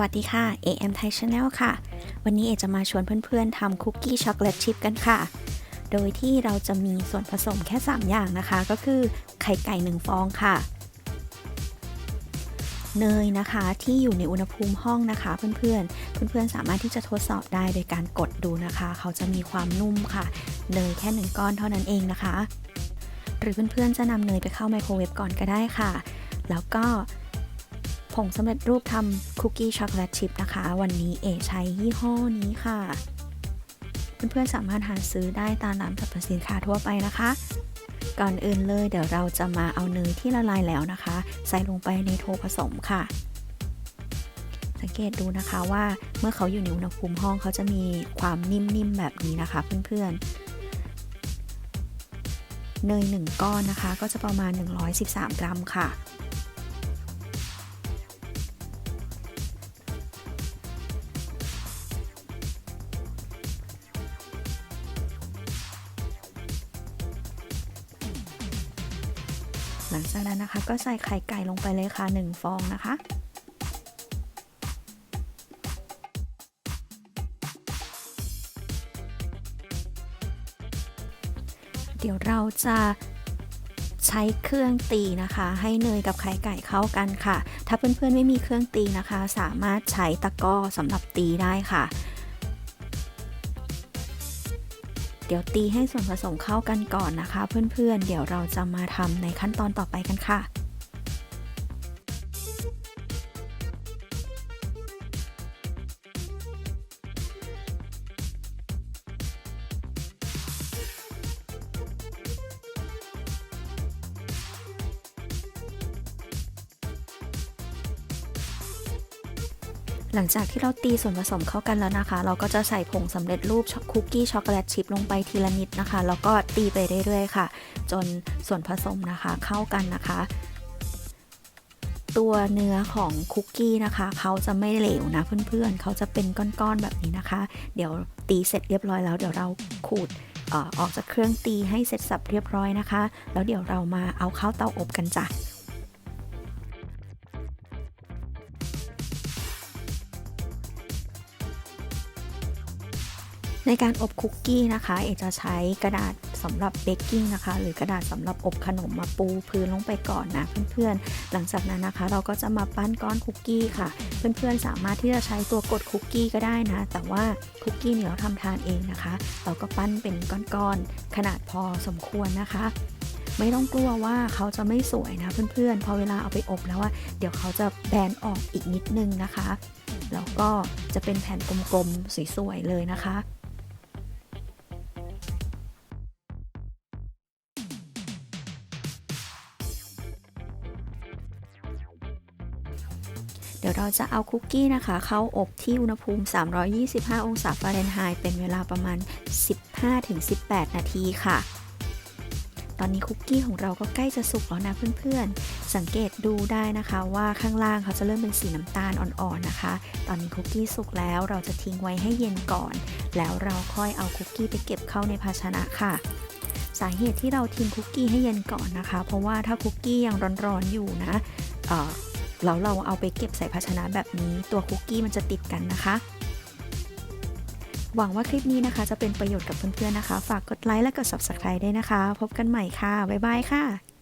วัสดีค่ะ AM Thai Channel ค่ะ วันนี้เอจะมาชวนเพื่อนๆทำคุกกี้ช็อกโกแลตชิพกันค่ะ โดยที่เราจะมีส่วนผสมแค่ 3 อย่างนะคะ ก็คือไข่ไก่ 1 ฟองค่ะ เนยนะคะที่อยู่ในอุณหภูมิห้องนะคะเพื่อนๆ เพื่อนๆ สามารถที่จะทดสอบได้โดยการกดดูนะคะ เขาจะมีความนุ่มค่ะ เนยแค่1ก้อนเท่านั้นเองนะคะ หรือเพื่อนๆ จะนำเนยไปเข้าไมโครเวฟก่อนก็ได้ค่ะ แล้วก็ ผงสำเร็จรูปทำคุกกี้ช็อกโกแลตชิพนะคะ วันนี้เอใช้ยี่ห้อนี้ค่ะ เพื่อนๆสามารถหาซื้อได้ตามร้านสรรพสินค้าทั่วไปนะคะ ก่อนอื่นเลยเดี๋ยวเราจะมาเอาเนยที่ละลายแล้วนะคะ ใส่ลงไปในโถผสมค่ะ สังเกตดูนะคะว่าเมื่อเขาอยู่ในอุณหภูมิห้องเขาจะมีความนิ่มๆแบบนี้นะคะเพื่อนๆเนย 1 ก้อนนะคะ ก็จะประมาณ 113 กรัมค่ะ หลังจากนั้นนะคะก็ใส่ไข่ไก่ลงไปเลยค่ะ 1 ฟองนะคะ เดี๋ยวเราจะใช้เครื่องตีนะคะ ให้เนยกับไข่ไก่เข้ากันค่ะ ถ้าเพื่อนๆไม่มีเครื่องตีนะคะ สามารถใช้ตะกร้อสำหรับตีได้ค่ะ เดี๋ยวตีให้ส่วนผสมเข้ากันก่อนนะคะ เพื่อนๆ เดี๋ยวเราจะมาทำในขั้นตอนต่อไปกันค่ะ หลังจากที่เราตีส่วนผสมเข้ากันแล้วนะคะ เราก็จะใส่ผงสำเร็จรูปคุกกี้ช็อกโกแลตชิพลงไปทีละนิดนะคะ แล้วก็ตีไปเรื่อยๆค่ะ จนส่วนผสมนะคะเข้ากันนะคะ ตัวเนื้อของคุกกี้นะคะ เขาจะไม่เหลวนะเพื่อนๆ เขาจะเป็นก้อนๆแบบนี้นะคะ เดี๋ยวตีเสร็จเรียบร้อยแล้วเดี๋ยวเราขูดออออกจากเครื่องตีให้เสร็จสับเรียบร้อยนะคะ แล้วเดี๋ยวเรามาเอาเข้าเตาอบกันจ้ะ ในการอบคุกกี้นะคะ เอกจะใช้กระดาษสำหรับเบกกิ้งนะคะ หรือกระดาษสำหรับอบขนมมาปูพื้นลงไปก่อนนะเพื่อนๆ หลังจากนั้นนะคะ เราก็จะมาปั้นก้อนคุกกี้ค่ะ เพื่อนๆสามารถที่จะใช้ตัวกดคุกกี้ก็ได้นะ แต่ว่าคุกกี้เนี่ยเราทำทานเองนะคะ เราก็ปั้นเป็นก้อนๆขนาดพอสมควรนะคะไม่ต้องกลัวว่าเขาจะไม่สวยนะเพื่อนๆ พอเวลาเอาไปอบแล้วว่าเดี๋ยวเขาจะแบนออกอีกนิดนึงนะคะ แล้วก็จะเป็นแผ่นกลมๆ สวยๆ เลยนะคะ เดี๋ยวเราจะเอาคุกกี้นะคะ เข้าอบที่อุณหภูมิ 325 องศาฟาเรนไฮต์เป็นเวลาประมาณ 15-18 นาทีค่ะ ตอนนี้คุกกี้ของเราก็ใกล้จะสุกแล้วนะเพื่อนๆ สังเกตดูได้นะคะว่าข้างล่างเขาจะเริ่มเป็นสีน้ำตาลอ่อนๆนะคะ ตอนนี้คุกกี้สุกแล้วเราจะทิ้งไว้ให้เย็นก่อน แล้วเราค่อยเอาคุกกี้ไปเก็บเข้าในภาชนะค่ะสาเหตุที่เราทิ้งคุกกี้ให้เย็นก่อนนะคะ เพราะว่าถ้าคุกกี้ยังร้อนๆอยู่นะ แล้วเราเอาไปเก็บใส่ภาชนะแบบนี้ ตัวคุกกี้มันจะติดกันนะคะ หวังว่าคลิปนี้นะคะ จะเป็นประโยชน์กับเพื่อนๆนะคะ ฝากกดไลค์และกด subscribe ได้นะคะ พบกันใหม่ค่ะ บ๊ายบายค่ะ